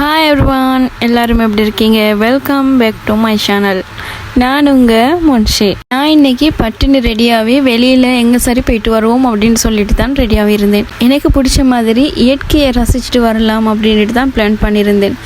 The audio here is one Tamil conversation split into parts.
ஹாய் எவ்ரிவான் எல்லாரும் எப்படி இருக்கீங்க? Welcome back to my channel நான் உங்கள் முன்ஷி. நான் இன்னைக்கு பட்டுன்னு ரெடியாகவே வெளியில் எங்கே சரி போயிட்டு வருவோம் அப்படின்னு சொல்லிட்டு தான் ரெடியாகவே இருந்தேன். எனக்கு பிடிச்ச மாதிரி இயற்கையை ரசிச்சுட்டு வரலாம் அப்படின்ட்டு தான் பிளான் பண்ணியிருந்தேன்.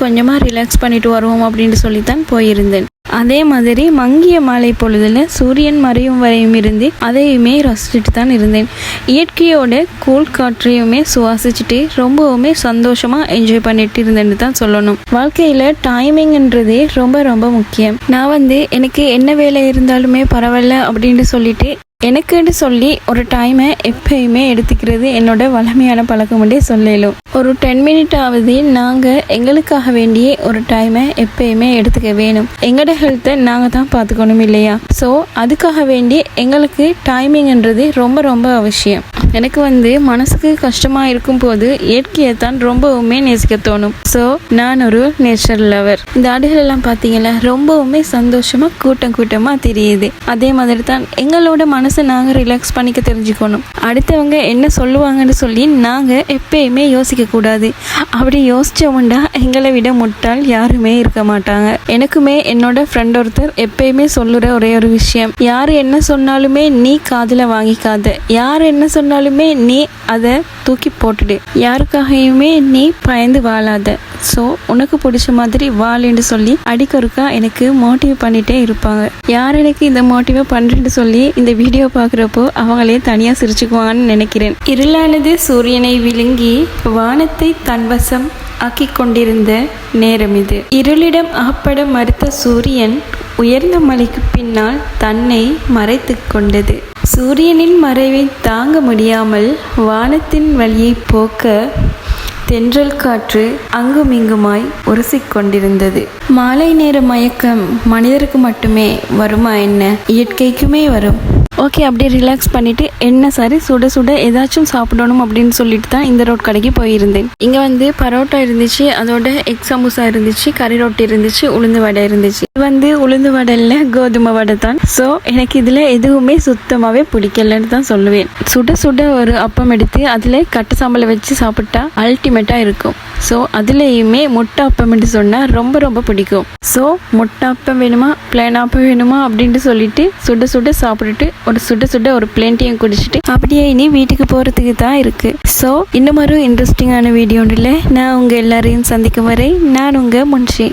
கொஞ்சமாக ரிலாக்ஸ் பண்ணிட்டு வருவோம் அப்படின்னு சொல்லி தான் போயிருந்தேன். அதே மாதிரி மங்கிய மாலை பொழுதில் சூரியன் மறையும் வரையும் இருந்து அதையுமே ரசிச்சுட்டு தான் இருந்தேன். இயற்கையோட கூழ் காற்றையுமே சுவாசிச்சுட்டு ரொம்பவுமே சந்தோஷமாக என்ஜாய் பண்ணிட்டு இருந்தேன்னு தான் சொல்லணும். வாழ்க்கையில் டைமிங்ன்றதே ரொம்ப ரொம்ப முக்கியம். நான் வந்து எனக்கு என்ன வேலை இருந்தாலுமே பரவாயில்ல அப்படின்ட்டு சொல்லிட்டு எனக்குன்னு சொல்லி ஒரு டைமை எப்பயுமே எடுத்துக்கிறது என்னோட வளமையான பழக்கமுண்டே சொல்லலும். ஒரு டென் மினிட் ஆகுது நாங்கள் எங்களுக்காக வேண்டிய ஒரு டைமை எப்பயுமே எடுத்துக்க வேணும். எங்களோட ஹெல்த்தை நாங்கள் தான் பார்த்துக்கணும் இல்லையா? ஸோ அதுக்காக வேண்டி எங்களுக்கு டைமிங்ன்றது ரொம்ப ரொம்ப அவசியம். எனக்கு வந்து மனசுக்கு கஷ்டமாக இருக்கும் போது இயற்கையை தான் ரொம்பவுமே நேசிக்க தோணும். ஸோ நான் ஒரு நேச்சர் லவர் இந்த ஆடுகள் எல்லாம் பார்த்தீங்களா? ரொம்பவுமே சந்தோஷமாக கூட்டம் கூட்டமாக தெரியுது. அதே மாதிரி தான் எங்களோட மனசு நாங்கள் ரிலாக்ஸ் பண்ணிக்க தெரிஞ்சுக்கணும். அடுத்தவங்க என்ன சொல்லுவாங்கன்னு சொல்லி நாங்கள் எப்பயுமே யோசிக்கக்கூடாது அப்படி யோசித்தவண்டா எங்களை விட முட்டாள் யாருமே இருக்க மாட்டாங்க. எனக்குமே என்னோட ஃப்ரெண்ட் ஒருத்தர் எப்பயுமே சொல்லுற ஒரே ஒரு விஷயம். யார் என்ன சொன்னாலுமே நீ காதில் வாங்கிக்காத. யார் என்ன சொன்னாலுமே நீ அதை தூக்கி போட்டுடு. யாருக்காகையுமே நீ பயந்து வாழாத. ஸோ உனக்கு பிடிச்ச மாதிரி வாழுன்னு சொல்லி அடிக்கொருக்கா எனக்கு மோட்டிவ் பண்ணிட்டே இருப்பாங்க. யார் எனக்கு இந்த மோட்டிவை பண்ணுறேன்னு சொல்லி இந்த வீடியோ பார்க்குறப்போ அவங்களே தனியாக சிரிச்சுக்குவாங்கன்னு நினைக்கிறேன். இருளானது சூரியனை விழுங்கி வானத்தை தன்வசம் ஆக்கிக் கொண்டிருந்த நேரம் இது. இருளிடம் அகப்பட மறுத்த சூரியன் உயர்ந்த மலைக்கு பின்னால் தன்னை மறைத்து கொண்டது. சூரியனின் மறைவை தாங்க முடியாமல் வானத்தின் வழியை போக்க தென்றல் காற்று அங்குமிங்குமாய் உரசிக்கொண்டிருந்தது. மாலை நேர மயக்கம் மனிதருக்கு மட்டுமே வருமா என்ன? இயற்கைக்குமே வரும். ஓகே அப்படியே ரிலாக்ஸ் பண்ணிட்டு என்ன சாரி சுட சுட ஏதாச்சும் சாப்பிடணும் அப்படின்னு சொல்லிட்டு தான் இந்த ரோட் கடைக்கு போயிருந்தேன். இங்க வந்து பரோட்டா இருந்துச்சு அதோட எக் சமோசா இருந்துச்சு கறி ரொட்டி இருந்துச்சு உளுந்து வடை இருந்துச்சு. இது வந்து உளுந்து வடை இல்ல கோதுமை வடை தான். ஸோ எனக்கு இதுல எதுவுமே சுத்தமாவே பிடிக்கலன்னு தான் சொல்லுவேன். சுட சுட ஒரு அப்பம் எடுத்து அதுல கட்டு சாம்பலை வச்சு சாப்பிட்டா அல்டிமேட்டா இருக்கும். ஸோ அதுலேயுமே முட்டை அப்பம்னு சொன்னால் ரொம்ப ரொம்ப பிடிக்கும். ஸோ முட்டை அப்பம் வேணுமா பிளேன் அப்பம் வேணுமா அப்படின்ட்டு சொல்லிட்டு சுட சுட சாப்பிட்டுட்டு ஒரு சுட சுட ஒரு பிளேன்ட்டையும் குடிச்சிட்டு அப்படியே இனி வீட்டுக்கு போகிறதுக்கு தான் இருக்குது ஸோ இன்னும் ஒரு இன்ட்ரெஸ்டிங்கான வீடியோன்றில் இல்லை நான் உங்கள் எல்லாரையும் சந்திக்கும் வரை நான் உங்கள் முன்ஷி.